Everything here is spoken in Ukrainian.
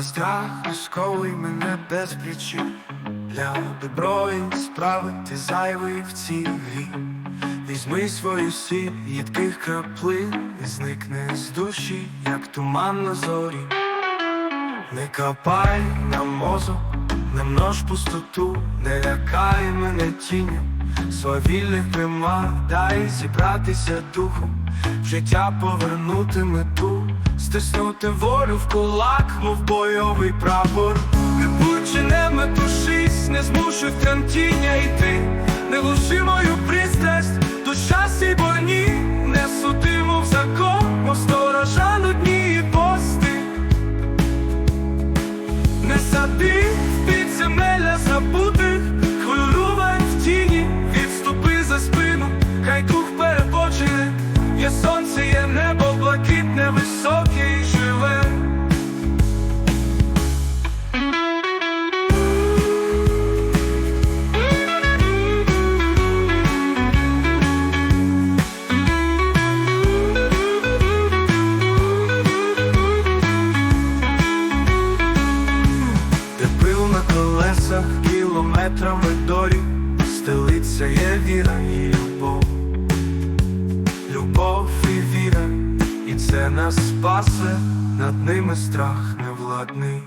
Страх розковуй мене без причин Для доброї справи ти зайвий в цій Візьми свою сіль їдких краплин І зникне з душі, як туман на зорі. Не копай на мозок, не множ пустоту, не лякай мене тінню Свавільних примар, дай зібратися духом, в життя повернути мету, стиснути волю в кулак, мов бойовий прапор. Не будь чи не метушись, не змушуй в тремтіння йти, не глуши мою пристрасть до щастя колесах кілометрами доріг, стелиться є віра і любов, любов і віра, і це нас спасе, над ними страх невладний.